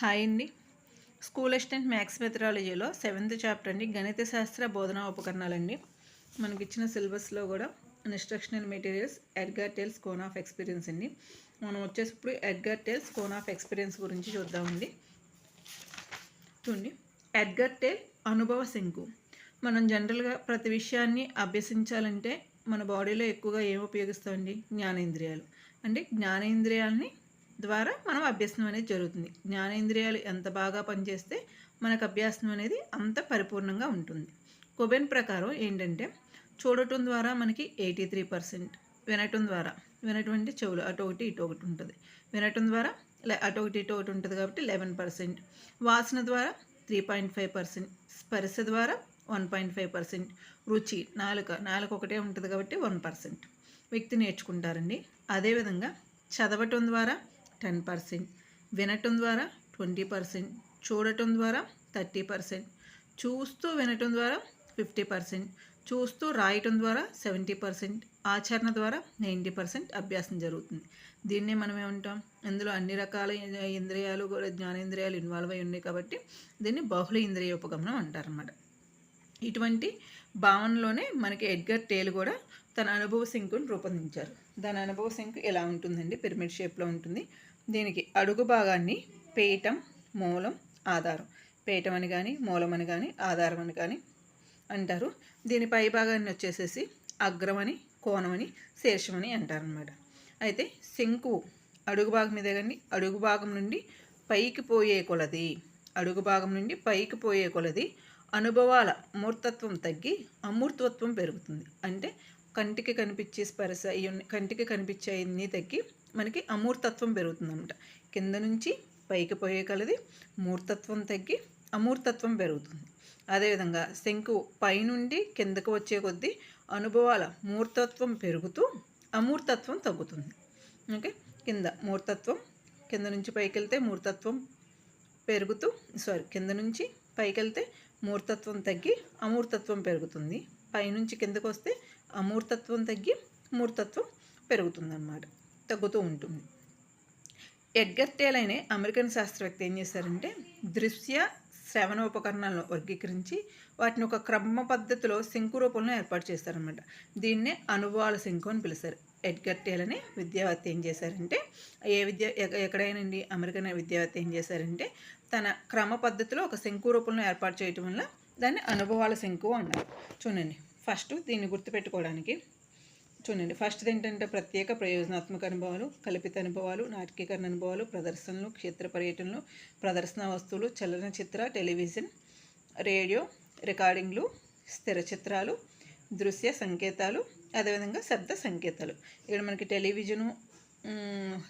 Hi అండి. School assistant maths మెథడాలజీలో seventh chapter అండి. గణిత శాస్త్ర బోధనా ఉపకరణాలండి. మనకి ఇచ్చిన సిలబస్లో కూడా instructional materials Edgar Dale's cone of experience అండి. మనం వచ్చేసి ఇప్పుడు ఎడ్గార్ కోన్ ఆఫ్ ఎక్స్పీరియన్స్ గురించి చూద్దామండి. చూడండి. ఎడ్గర్ టేల్ అనుభవ శంకు. మనం జనరల్గా ప్రతి విషయాన్ని అభ్యసించాలంటే మన బాడీలో ఎక్కువగా ఏం ఉపయోగిస్తామండి? జ్ఞానేంద్రియాలు. అంటే జ్ఞానేంద్రియాలని ద్వారా మనం అభ్యసనం అనేది జరుగుతుంది. జ్ఞానేంద్రియాలు ఎంత బాగా పనిచేస్తే మనకు అభ్యాసం అనేది అంత పరిపూర్ణంగా ఉంటుంది. కొబెన్ ప్రకారం ఏంటంటే చూడటం ద్వారా మనకి ఎయిటీ త్రీ పర్సెంట్ వినటం ద్వారా వినటువంటి చెవులు అటు ఒకటి ఇటు ఒకటి ఉంటుంది. వినటం ద్వారా అటు ఒకటి ఇటు ఒకటి ఉంటుంది కాబట్టి లెవెన్ పర్సెంట్. వాసన ద్వారా త్రీ పాయింట్ ఫైవ్ పర్సెంట్. స్పర్శ ద్వారా వన్ పాయింట్ ఫైవ్ పర్సెంట్. రుచి నాలుక నాలుక ఒకటే ఉంటుంది కాబట్టి వన్ పర్సెంట్. వ్యక్తి నేర్చుకుంటారండి. అదేవిధంగా చదవటం ద్వారా టెన్ పర్సెంట్ వినటం ద్వారా ట్వంటీ పర్సెంట్ చూడటం ద్వారా థర్టీ పర్సెంట్ చూస్తూ వినటం ద్వారా ఫిఫ్టీ పర్సెంట్ చూస్తూ రాయటం ద్వారా సెవెంటీ పర్సెంట్ ఆచరణ ద్వారా నైంటీ పర్సెంట్ అభ్యాసం జరుగుతుంది. దీన్నే మనం ఏమంటాం? ఇందులో అన్ని రకాల ఇంద్రియాలు కూడా జ్ఞానేంద్రియాలు ఇన్వాల్వ్ అయి ఉన్నాయి కాబట్టి దీన్ని బహుళ ఇంద్రియ ఉపగమనం అంటారన్నమాట. ఇటువంటి భావనలోనే మనకి ఎడ్గర్ టేల్ కూడా తన అనుభవ శంకుని రూపొందించారు. దాని అనుభవ శంకు ఎలా ఉంటుందండి? పిరమిడ్ షేప్లో ఉంటుంది. దీనికి అడుగు భాగాన్ని పీఠం మూలం ఆధారం. పీఠం అని కానీ మూలం అని కానీ ఆధారం అని కానీ అంటారు. దీని పై భాగాన్ని వచ్చేసేసి అగ్రమని కోణమని శీర్షమని అంటారనమాట అయితే శంకు అడుగు భాగం మీద కానీ అడుగు భాగం నుండి పైకి పోయే కొలది అడుగు భాగం నుండి పైకి పోయే కొలది అనుభవాల మూర్తత్వం తగ్గి అమూర్తత్వం పెరుగుతుంది. అంటే కంటికి కనిపించే స్పర్శ ఇవన్నీ కంటికి కనిపించే అన్నీ తగ్గి మనకి అమూర్తత్వం పెరుగుతుంది అనమాట కింద నుంచి పైకి పోయే కలది మూర్తత్వం తగ్గి అమూర్తత్వం పెరుగుతుంది. అదేవిధంగా శంకు పైనుండి కిందకు వచ్చే కొద్దీ అనుభవాల మూర్తత్వం పెరుగుతూ అమూర్తత్వం తగ్గుతుంది. ఓకే? కింద మూర్తత్వం కింద నుంచి పైకి వెళ్తే మూర్తత్వం పెరుగుతూ సారీ కింద నుంచి పైకి వెళ్తే మూర్తత్వం తగ్గి అమూర్తత్వం పెరుగుతుంది. పైనుంచి కిందకు వస్తే అమూర్తత్వం తగ్గి మూర్తత్వం పెరుగుతుంది అన్నమాట తగ్గుతూ ఉంటుంది. ఎడ్గర్ టేలైనే అమెరికన్ శాస్త్రవేత్త ఏం చేశారంటే దృశ్య శ్రవణ ఉపకరణాలను వర్గీకరించి వాటిని ఒక క్రమ పద్ధతిలో శంకు రూపంలో ఏర్పాటు చేశారనమాట దీన్నే అనుభవాల శంకు అని పిలుస్తారు ఎడ్గర్ టేల్ అనే విద్యావేత్త ఏం చేశారంటే ఏ విద్య ఎక- ఎక్కడైనండి అమెరికన్ విద్యావేత్త ఏం చేశారంటే తన క్రమ పద్ధతిలో ఒక శంకు రూపంలో ఏర్పాటు చేయటం వల్ల దాన్ని అనుభవాల శంకు అన్నారు. చూడండి ఫస్ట్ దీన్ని గుర్తుపెట్టుకోవడానికి చూడండి ఫస్ట్ ఏంటంటే ప్రత్యేక ప్రయోజనాత్మక అనుభవాలు కల్పిత అనుభవాలు నాటకీకరణ అనుభవాలు ప్రదర్శనలు క్షేత్ర పర్యటనలు ప్రదర్శన వస్తువులు చలనచిత్ర టెలివిజన్ రేడియో రికార్డింగ్లు స్థిర చిత్రాలు దృశ్య సంకేతాలు అదేవిధంగా శబ్ద సంకేతాలు. ఇక్కడ మనకి టెలివిజను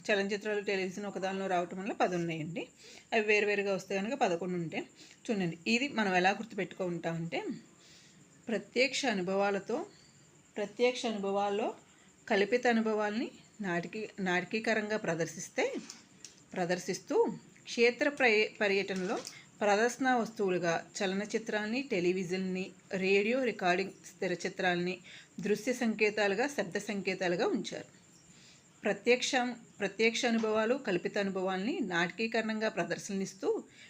చలనచిత్రాలు టెలివిజన్ ఒక దానిలో రావటం వల్ల పది ఉన్నాయండి. అవి వేరువేరుగా వస్తే కనుక పదకొండు ఉంటాయి. చూడండి ఇది మనం ఎలా గుర్తుపెట్టుకుంటామంటే ప్రత్యక్ష అనుభవాలతో ప్రత్యక్ష అనుభవాల్లో కల్పిత అనుభవాల్ని నాటికీ నాటకీకరంగా ప్రదర్శిస్తే ప్రదర్శిస్తూ క్షేత్ర పర్యటనలో ప్రదర్శన వస్తువులుగా చలనచిత్రాల్ని టెలివిజన్ని రేడియో రికార్డింగ్ స్థిర చిత్రాల్ని దృశ్య సంకేతాలుగా శబ్ద సంకేతాలుగా ఉంచారు. ప్రత్యక్ష ప్రత్యక్ష అనుభవాలు కల్పిత అనుభవాల్ని నాటకీకరణంగా ప్రదర్శననిస్తూ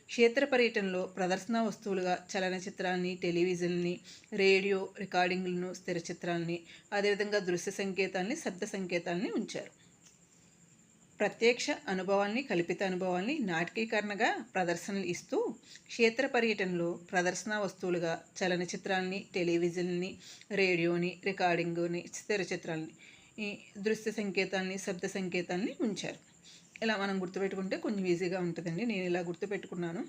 క్షేత్ర పర్యటనలో ప్రదర్శన వస్తువులుగా చలనచిత్రాన్ని టెలివిజన్ని రేడియో రికార్డింగ్లను స్థిర చిత్రాలని అదేవిధంగా దృశ్య సంకేతాల్ని శబ్ద సంకేతాల్ని ఉంచారు. ప్రత్యక్ష అనుభవాల్ని కల్పిత అనుభవాల్ని నాటకీకరణగా ప్రదర్శనలు ఇస్తూ క్షేత్ర పర్యటనలో ప్రదర్శన వస్తువులుగా చలనచిత్రాల్ని టెలివిజన్ని రేడియోని రికార్డింగుని స్థిర చిత్రాలని ఈ దృశ్య సంకేతాల్ని శబ్ద సంకేతాల్ని ఉంచారు. ఇలా మనం గుర్తుపెట్టుకుంటే కొంచెం ఈజీగా ఉంటుందండి. నేను ఇలా గుర్తుపెట్టుకున్నాను.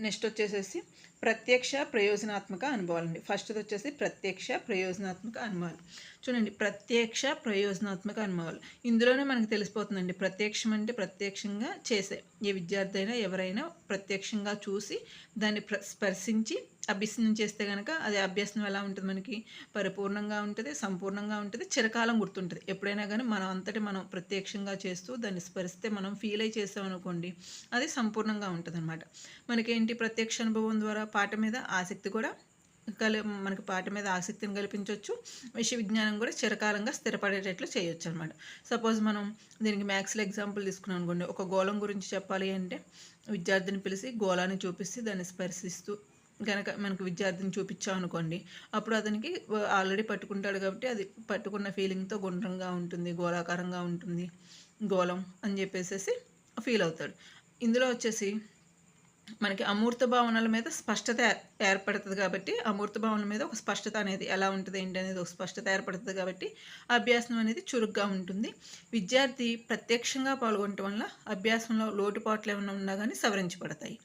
నెక్స్ట్ వచ్చేసేసి ప్రత్యక్ష ప్రయోజనాత్మక అనుభవాలు అండి ఫస్ట్ వచ్చేసి ప్రత్యక్ష ప్రయోజనాత్మక అనుభవాలు. చూడండి ప్రత్యక్ష ప్రయోజనాత్మక అనుభవాలు. ఇందులోనే మనకు తెలిసిపోతుందండి ప్రత్యక్షం అంటే ప్రత్యక్షంగా చేసే ఏ విద్యార్థి అయినా ఎవరైనా ప్రత్యక్షంగా చూసి దాన్ని ప్ర స్పర్శించి అభ్యసనం చేస్తే కనుక అది అభ్యసనం ఎలా ఉంటుంది మనకి? పరిపూర్ణంగా ఉంటుంది సంపూర్ణంగా ఉంటుంది చిరకాలం గుర్తుంటుంది. ఎప్పుడైనా కానీ మనం అంతటి మనం ప్రత్యక్షంగా చేస్తూ దాన్ని స్పరిస్తే మనం ఫీల్ అయి చేసామనుకోండి అది సంపూర్ణంగా ఉంటుంది అనమాట మనకేంటి ప్రత్యక్ష అనుభవం ద్వారా పాట మీద ఆసక్తి కూడా కలి మనకి పాట మీద ఆసక్తిని కల్పించవచ్చు విషయ విజ్ఞానం కూడా చిరకాలంగా స్థిరపడేటట్లు చేయొచ్చు అనమాట సపోజ్ మనం దీనికి మ్యాథ్స్లో ఎగ్జాంపుల్ తీసుకున్నాం అనుకోండి. ఒక గోళం గురించి చెప్పాలి అంటే విద్యార్థిని పిలిచి గోళాన్ని చూపిస్తే దాన్ని స్పర్శిస్తూ కనుక మనకు విద్యార్థిని చూపించాం అనుకోండి అప్పుడు అతనికి ఆల్రెడీ పట్టుకుంటాడు కాబట్టి అది పట్టుకున్న ఫీలింగ్తో గుండ్రంగా ఉంటుంది గోళాకారంగా ఉంటుంది గోళం అని చెప్పేసి ఫీల్ అవుతాడు. ఇందులో వచ్చేసి మనకి అమూర్త భావనల మీద స్పష్టత ఏ- ఏర్పడుతుంది కాబట్టి అమూర్త భావనల మీద ఒక స్పష్టత అనేది ఎలా ఉంటుంది ఏంటి అనేది ఒక స్పష్టత ఏర్పడుతుంది కాబట్టి అభ్యాసం అనేది చురుగ్గా ఉంటుంది. విద్యార్థి ప్రత్యక్షంగా పాల్గొనటం వల్ల అభ్యాసంలో లోటుపాట్లు ఏమైనా ఉన్నా కానీ సవరించబడతాయి.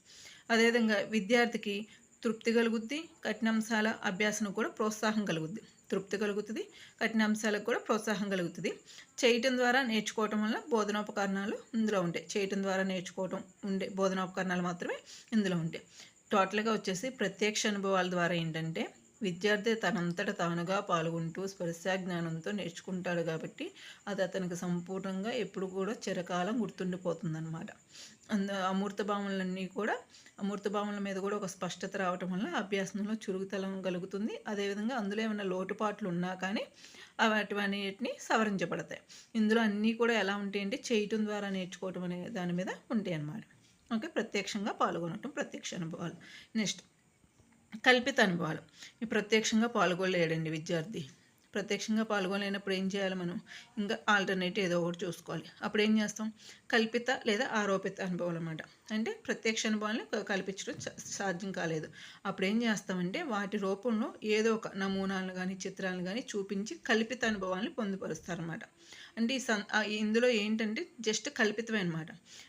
అదేవిధంగా విద్యార్థికి తృప్తి కలుగుద్ది కఠినాంశాల అభ్యాసం కూడా ప్రోత్సాహం కలుగుద్ది. తృప్తి కలుగుతుంది కఠినాంశాలకు కూడా ప్రోత్సాహం కలుగుతుంది. చేయటం ద్వారా నేర్చుకోవటం వల్ల బోధనోపకరణాలు ఇందులో ఉంటాయి. చేయటం ద్వారా నేర్చుకోవటం ఉండే బోధనోపకరణాలు మాత్రమే ఇందులో ఉంటాయి. టోటల్గా వచ్చేసి ప్రత్యక్ష అనుభవాల ద్వారా ఏంటంటే విద్యార్థి తనంతట తానుగా పాల్గొంటూ స్పర్శ జ్ఞానంతో నేర్చుకుంటాడు కాబట్టి అది అతనికి సంపూర్ణంగా ఎప్పుడు కూడా చిరకాలం గుర్తుండిపోతుందన్నమాట. అంద అమూర్త భావనలన్నీ కూడా అమూర్త భావనల మీద కూడా ఒక స్పష్టత రావటం వల్ల అభ్యాసంలో చురుకుతలం కలుగుతుంది. అదేవిధంగా అందులో ఏమైనా లోటుపాట్లు ఉన్నా కానీ వాటివన్నిటిని సవరించబడతాయి. ఇందులో అన్నీ కూడా ఎలా ఉంటాయంటే చేయటం ద్వారా నేర్చుకోవటం అనే దాని మీద ఉంటాయి అన్నమాట. ఓకే? ప్రత్యక్షంగా పాల్గొనటం ప్రత్యక్ష అనుభవాలు. నెక్స్ట్ కల్పిత అనుభవాలు. ఈ ప్రత్యక్షంగా పాల్గొలేడండి విద్యార్థి. ప్రత్యక్షంగా పాల్గొనలేనప్పుడు ఏం చేయాలి మనం? ఇంకా ఆల్టర్నేటివ్ ఏదో ఒకటి చూసుకోవాలి. అప్పుడు ఏం చేస్తాం? కల్పిత లేదా ఆరోపిత అనుభవాలు అనమాట అంటే ప్రత్యక్ష అనుభవాన్ని క- కల్పించడం సాధ్యం కాలేదు. అప్పుడు ఏం చేస్తామంటే వాటి రూపంలో ఏదో ఒక నమూనాలను కానీ చిత్రాలను కానీ చూపించి కల్పిత అనుభవాన్ని పొందుపరుస్తారన్నమాట. అంటే ఈ సన్ ఇందులో ఏంటంటే జస్ట్ కల్పితమే అనమాట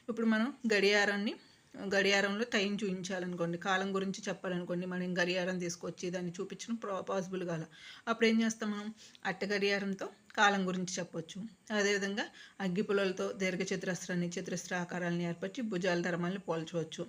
ఇప్పుడు మనం గడియారాన్ని గడియారంలో టైం చూపించాలనుకోండి కాలం గురించి చెప్పాలనుకోండి మనం గడియారం తీసుకొచ్చి దాన్ని చూపించడం ప్రా పాసిబుల్ కాల. అప్పుడు ఏం చేస్తాం మనం? అట్ట గడియారంతో కాలం గురించి చెప్పొచ్చు. అదేవిధంగా అగ్గిపుల్లలతో దీర్ఘచతురస్రాన్ని చతురస్ర ఆకారాలను ఏర్పరిచి భుజాల ధర్మాలను పోల్చవచ్చు.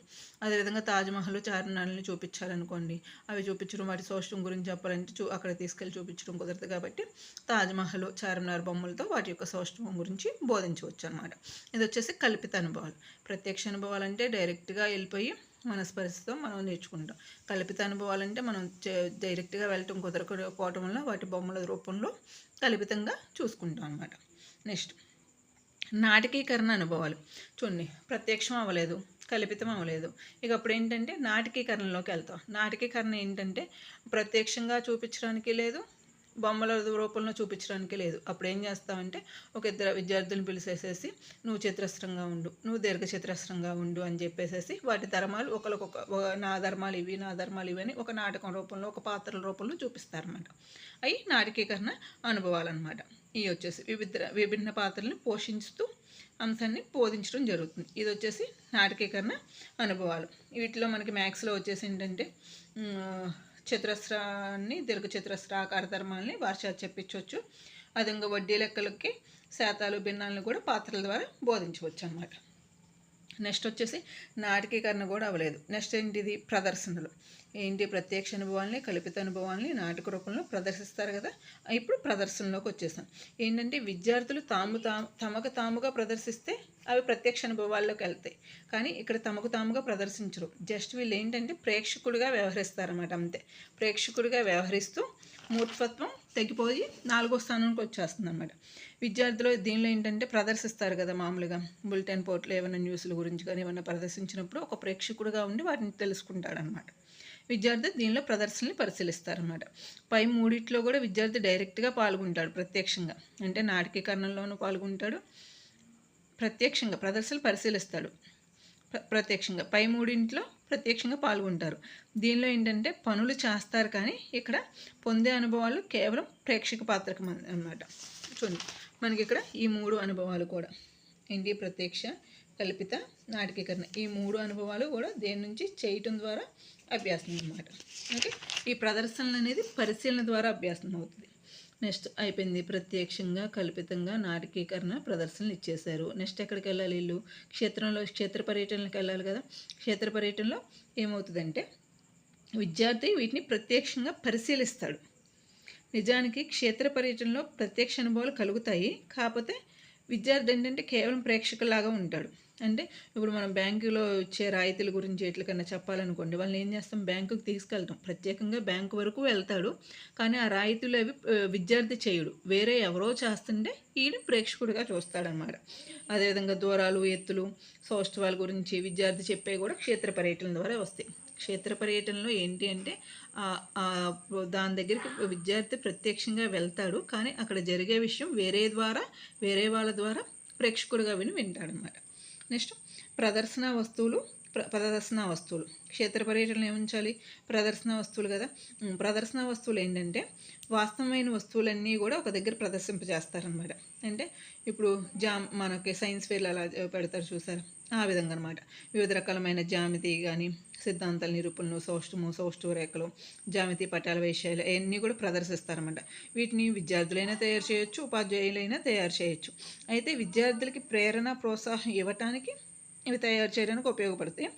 అదేవిధంగా తాజ్మహల్ చార్మినార్ని చూపించాలనుకోండి. అవి చూపించడం వాటి సౌష్టం గురించి చెప్పాలంటే చూ అక్కడ తీసుకెళ్ళి చూపించడం కుదరదు కాబట్టి తాజ్మహల్ చార్మినార్ బొమ్మలతో వాటి యొక్క సౌష్ఠవం గురించి బోధించవచ్చు అనమాట ఇది వచ్చేసి కల్పిత అనుభవాలు. ప్రత్యక్ష అనుభవాలు అంటే డైరెక్ట్గా వెళ్ళిపోయి మన మనం నేర్చుకుంటాం. కల్పిత అనుభవాలు అంటే మనం డైరెక్ట్గా వెళ్ళటం కుదరకపోవటం వల్ల వాటి బొమ్మల రూపంలో కల్పితంగా చూసుకుంటాం అనమాట నెక్స్ట్ నాటకీకరణ అనుభవాలు. చూడండి ప్రత్యక్షం అవ్వలేదు కల్పితం అవ్వలేదు. ఇక అప్పుడు ఏంటంటే నాటకీకరణలోకి వెళ్తాం. నాటకీకరణ ఏంటంటే ప్రత్యక్షంగా చూపించడానికి లేదు బొమ్మల రూపంలో చూపించడానికి లేదు. అప్పుడు ఏం చేస్తామంటే ఒక ఇద్దరు విద్యార్థులను పిలిచేసేసి నువ్వు చతురస్రంగా ఉండు నువ్వు దీర్ఘ ఉండు అని చెప్పేసేసి వాటి ధర్మాలు ఒకరికొక నా ధర్మాలు ఇవి నా ధర్మాలు ఇవి అని ఒక నాటకం రూపంలో ఒక పాత్రల రూపంలో చూపిస్తారన్నమాట. అవి నాటకీకరణ అనుభవాలు అనమాట ఇవి వచ్చేసి వివిధ విభిన్న పాత్రలను పోషిస్తూ అంశాన్ని బోధించడం జరుగుతుంది. ఇది వచ్చేసి నాటకీకరణ అనుభవాలు. వీటిలో మనకి మ్యాథ్స్లో వచ్చేసి ఏంటంటే చతురస్రాన్ని దీర్ఘ చతురస్ర ఆకార ధర్మాలని భాష చెప్పించవచ్చు. అదంగా వడ్డీ లెక్కలకి శాతాలు భిన్నాలను కూడా పాత్రల ద్వారా బోధించవచ్చు అన్నమాట నెక్స్ట్ వచ్చేసి నాటకీకరణ కూడా అవ్వలేదు. నెక్స్ట్ ఏంటిది? ప్రదర్శనలు. ఏంటి? ప్రత్యక్ష అనుభవాల్ని కల్పిత అనుభవాల్ని నాటక రూపంలో ప్రదర్శిస్తారు కదా. ఇప్పుడు ప్రదర్శనలోకి వచ్చేసాం. ఏంటంటే విద్యార్థులు తాము తాము తమకు తాముగా ప్రదర్శిస్తే అవి ప్రత్యక్ష అనుభవాల్లోకి వెళ్తాయి. కానీ ఇక్కడ తమకు తాముగా ప్రదర్శించరు. జస్ట్ వీళ్ళు ఏంటంటే ప్రేక్షకుడిగా వ్యవహరిస్తారన్నమాట అంతే. ప్రేక్షకుడిగా వ్యవహరిస్తూ మూర్ఖత్వం తగ్గిపోయి నాలుగో స్థానానికి వచ్చేస్తుంది అనమాట విద్యార్థులు దీనిలో ఏంటంటే ప్రదర్శిస్తారు కదా మామూలుగా. బులెటిన్ పోర్ట్లో ఏమైనా న్యూస్ల గురించి కానీ ఏమైనా ప్రదర్శించినప్పుడు ఒక ప్రేక్షకుడిగా ఉండి వాటిని తెలుసుకుంటాడనమాట విద్యార్థి దీనిలో ప్రదర్శనని పరిశీలిస్తారన్నమాట. పై మూడిట్లో కూడా విద్యార్థి డైరెక్ట్గా పాల్గొంటాడు ప్రత్యక్షంగా. అంటే నాటకీకరణలోనూ పాల్గొంటాడు. ప్రత్యక్షంగా ప్రదర్శనలు పరిశీలిస్తాడు. ప్రత్యక్షంగా పై మూడింట్లో ప్రత్యక్షంగా పాల్గొంటారు. దీనిలో ఏంటంటే పనులు చేస్తారు కానీ ఇక్కడ పొందే అనుభవాలు కేవలం ప్రేక్షక పాత్రకు అన్నమాట. చూడండి మనకి ఇక్కడ ఈ మూడు అనుభవాలు కూడా. ఏంటి ప్రత్యక్ష కల్పిత నాటకీకరణ. ఈ మూడు అనుభవాలు కూడా దేని నుంచి? చేయటం ద్వారా అభ్యాసం అన్నమాట. ఓకే? ఈ ప్రదర్శనలు అనేది పరిశీలన ద్వారా అభ్యాసం అవుతుంది. నెక్స్ట్ అయిపోయింది ప్రత్యక్షంగా కల్పితంగా నాటకీకరణ ప్రదర్శనలు ఇచ్చేశారు. నెక్స్ట్ ఎక్కడికి వెళ్ళాలి వీళ్ళు? క్షేత్రంలో క్షేత్ర పర్యటనలకు వెళ్ళాలి కదా? క్షేత్ర పర్యటనలో ఏమవుతుందంటే విద్యార్థి వీటిని ప్రత్యక్షంగా పరిశీలిస్తాడు. నిజానికి క్షేత్ర పర్యటనలో ప్రత్యక్ష అనుభవాలు కలుగుతాయి. కాకపోతే విద్యార్థి ఏంటంటే కేవలం ప్రేక్షకులాగా ఉంటాడు. అంటే ఇప్పుడు మనం బ్యాంకులో ఇచ్చే రాయితీల గురించి ఎట్లకన్నా చెప్పాలనుకోండి వాళ్ళని ఏం చేస్తాం? బ్యాంకుకి తీసుకెళ్తాం. ప్రత్యేకంగా బ్యాంకు వరకు వెళ్తాడు. కానీ ఆ రాయితీలు అవి విద్యార్థి చేయుడు. వేరే ఎవరో చేస్తుంటే ఈయన ప్రేక్షకుడిగా చూస్తాడనమాట. అదేవిధంగా దూరాలు ఎత్తులు సౌష్ఠవాల గురించి విద్యార్థి చెప్పే కూడా క్షేత్ర పర్యటన ద్వారా వస్తాయి. క్షేత్ర పర్యటనలో ఏంటి అంటే దాని దగ్గరికి విద్యార్థి ప్రత్యక్షంగా వెళ్తాడు. కానీ అక్కడ జరిగే విషయం వేరే ద్వారా వేరే వాళ్ళ ద్వారా ప్రేక్షకుడిగా విని వింటాడనమాట. నెక్స్ట్ ప్రదర్శన వస్తువులు ప్ర- ప్రదర్శన వస్తువులు. క్షేత్ర పర్యటనలో ఏముంచాలి ప్రదర్శన వస్తువులు కదా. ప్రదర్శన వస్తువులు ఏంటంటే వాస్తవమైన వస్తువులన్నీ కూడా ఒక దగ్గర ప్రదర్శింపజేస్తారనమాట అంటే ఇప్పుడు జామ్ మనకి సైన్స్ ఫేర్లు అలా పెడతారు చూసారు? ఆ విధంగా అనమాట వివిధ రకాలమైన జామితి కానీ సిద్ధాంతాల నిరూపణలు సౌష్ఠము సౌష్ఠవ రేఖలు జామితి పటాల విషయాలు అవన్నీ కూడా ప్రదర్శిస్తారన్నమాట. వీటిని విద్యార్థులైనా తయారు చేయొచ్చు ఉపాధ్యాయులైనా తయారు చేయొచ్చు. అయితే విద్యార్థులకి ప్రేరణ ప్రోత్సాహం ఇవ్వటానికి ఇవి తయారు చేయడానికి ఉపయోగపడతాయి.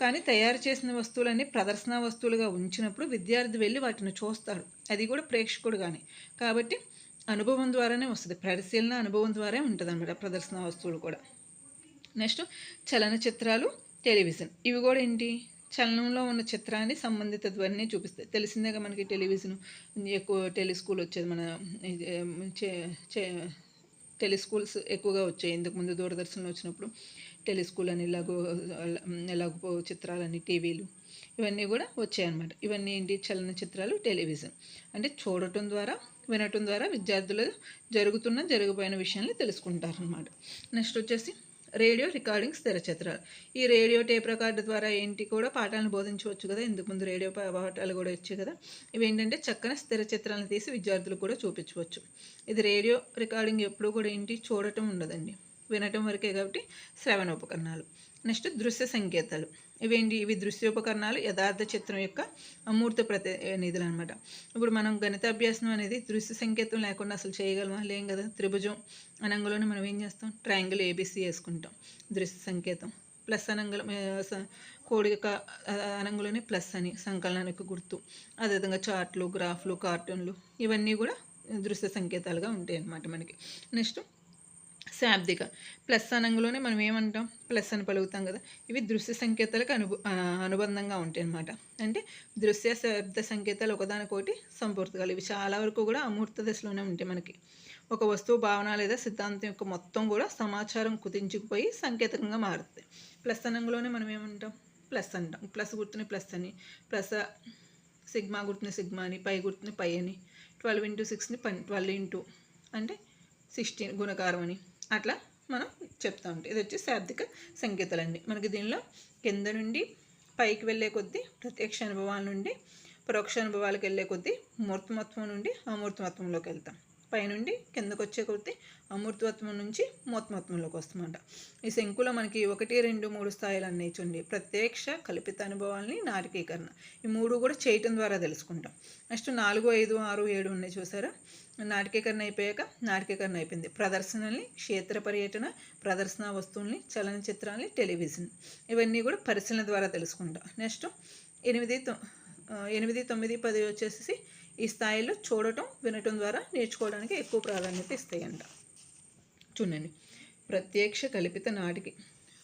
కానీ తయారు చేసిన వస్తువులన్నీ ప్రదర్శన వస్తువులుగా ఉంచినప్పుడు విద్యార్థి వెళ్ళి వాటిని చూస్తాడు. అది కూడా ప్రేక్షకుడు కానీ కాబట్టి అనుభవం ద్వారానే వస్తుంది. పరిశీలన అనుభవం ద్వారా ఉంటుంది అనమాట ప్రదర్శన వస్తువులు కూడా. నెక్స్ట్ చలనచిత్రాలు టెలివిజన్. ఇవి కూడా ఏంటి? చలనంలో ఉన్న చిత్రాన్ని సంబంధిత ధ్వనిని చూపిస్తాయి. తెలిసిందేగా మనకి టెలివిజన్. ఎక్కువ టెలిస్కూల్ వచ్చేది మన చే- చే- టెలిస్కూల్స్ ఎక్కువగా వచ్చాయి. ఇంతకు ముందు దూరదర్శన్లో వచ్చినప్పుడు టెలిస్కూల్ అని ఇలాగో ఎలాగో చిత్రాలని టీవీలు ఇవన్నీ కూడా వచ్చాయన్నమాట ఇవన్నీ ఏంటి? చలనచిత్రాలు టెలివిజన్. అంటే చూడటం ద్వారా వినటం ద్వారా విద్యార్థులు జరుగుతున్న జరగబోయిన విషయాన్ని తెలుసుకుంటారనమాట నెక్స్ట్ వచ్చేసి రేడియో రికార్డింగ్ స్థిర ఈ రేడియో టేప్ రికార్డు ద్వారా ఏంటి కూడా పాఠాలను బోధించవచ్చు కదా. ఇందుకు ముందు రేడియో పాఠాలు కూడా వచ్చాయి కదా. ఇవి ఏంటంటే చక్కని స్థిర చిత్రాలను తీసి విద్యార్థులకు కూడా చూపించవచ్చు. ఇది రేడియో రికార్డింగ్ ఎప్పుడు కూడా ఏంటి చూడటం ఉండదండి. వినటం వరకే కాబట్టి శ్రవణ ఉపకరణాలు నెక్స్ట్ దృశ్య సంకేతాలు. ఇవేంటి? ఇవి దృశ్యోపకరణాలు యథార్థ చిత్రం యొక్క అమూర్త ప్రతినిధులు అనమాట ఇప్పుడు మనం గణిత అభ్యాసం అనేది దృశ్య సంకేతం లేకుండా అసలు చేయగలమా? లేం కదా? త్రిభుజం అనంగంలోనే మనం ఏం చేస్తాం? ట్రయాంగిల్ ఏబీసీ వేసుకుంటాం దృశ్య సంకేతం. ప్లస్ అనంగలం కోడి యొక్క ఆ, ప్లస్ అని సంకలనానికి గుర్తు. అదేవిధంగా చార్ట్లు గ్రాఫ్లు కార్టూన్లు ఇవన్నీ కూడా దృశ్య సంకేతాలుగా ఉంటాయి అన్నమాట మనకి. నెక్స్ట్ శాబ్దిక. ప్లస్ అనంగలోనే మనం ఏమంటాం? ప్లస్ అని పలుకుతాం కదా. ఇవి దృశ్య సంకేతాలకు అను అనుబంధంగా ఉంటాయి అన్నమాట. అంటే దృశ్య శబ్ద సంకేతాలు ఒకదానికొకటి సంపూర్తిగాలు. ఇవి చాలా వరకు కూడా అమూర్త దశలోనే ఉంటాయి మనకి. ఒక వస్తువు భావన లేదా సిద్ధాంతం యొక్క మొత్తం కూడా సమాచారం కుదించుకుపోయి సంకేతకంగా మారుతుంది ప్లస్ అనంగలోనే మనం ఏమంటాం? ప్లస్ అంటాం. ప్లస్ గుర్తుని ప్లస్ అని. ప్లస్ సిగ్మా గుర్తుని సిగ్మా అని. పై గుర్తుని పై అని. ట్వెల్వ్ ఇంటూ సిక్స్ని పన్ ట్వెల్వ్ ఇంటూ అంటే సిక్స్టీన్ గుణకారం అని. అట్లా మనం చెప్తా ఉంటాం. ఇది వచ్చి శాబ్దిక సంకేతాలండి. మనకి దీనిలో కింద నుండి పైకి వెళ్ళే కొద్దీ ప్రత్యక్ష అనుభవాల నుండి పరోక్ష అనుభవాలకు వెళ్ళే కొద్దీ మూర్తమత్వం నుండి అమూర్తమత్వంలోకి వెళ్తాం. పైనుండి కిందకు వచ్చే కొద్దీ అమృతత్వం నుంచి మూతమత్వంలోకి వస్తుందంట. ఈ శంకులో మనకి ఒకటి రెండు మూడు స్థాయిలు అన్నీ చూడండి. ప్రత్యక్ష కల్పిత అనుభవాల్ని నాటకీకరణ ఈ మూడు కూడా చేయటం ద్వారా తెలుసుకుంటాం. నెక్స్ట్ నాలుగు ఐదు ఆరు ఏడు ఉన్నాయి చూసారా? నాటికీకరణ అయిపోయాక నాటికీకరణ అయిపోయింది. ప్రదర్శనల్ని క్షేత్ర పర్యటన ప్రదర్శన వస్తువుల్ని చలనచిత్రాలని టెలివిజన్. ఇవన్నీ కూడా పరిశీలన ద్వారా తెలుసుకుంటాం. నెక్స్ట్ ఎనిమిది తొ- ఎనిమిది తొమ్మిది పది వచ్చేసి ఈ స్థాయిలో చూడటం వినటం ద్వారా నేర్చుకోవడానికి ఎక్కువ ప్రాధాన్యత ఇస్తాయంట. చూడండి. ప్రత్యక్ష కల్పిత నాటికి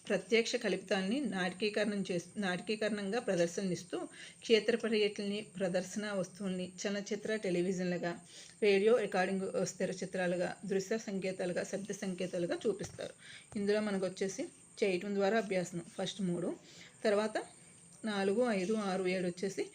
ప్రత్యక్ష కల్పితాలని నాటకీకరణం చేస్తూ నాటకీకరణంగా ప్రదర్శననిస్తూ క్షేత్ర పర్యటనని ప్రదర్శన వస్తువుల్ని చలనచిత్ర టెలివిజన్లుగా రేడియో రికార్డింగ్ స్థిర చిత్రాలుగా దృశ్య సంకేతాలుగా శబ్ద సంకేతాలుగా చూపిస్తారు. ఇందులో మనకు వచ్చేసి చేయటం ద్వారా అభ్యాసం. ఫస్ట్ మూడు. తర్వాత నాలుగు ఐదు ఆరు ఏడు వచ్చేసి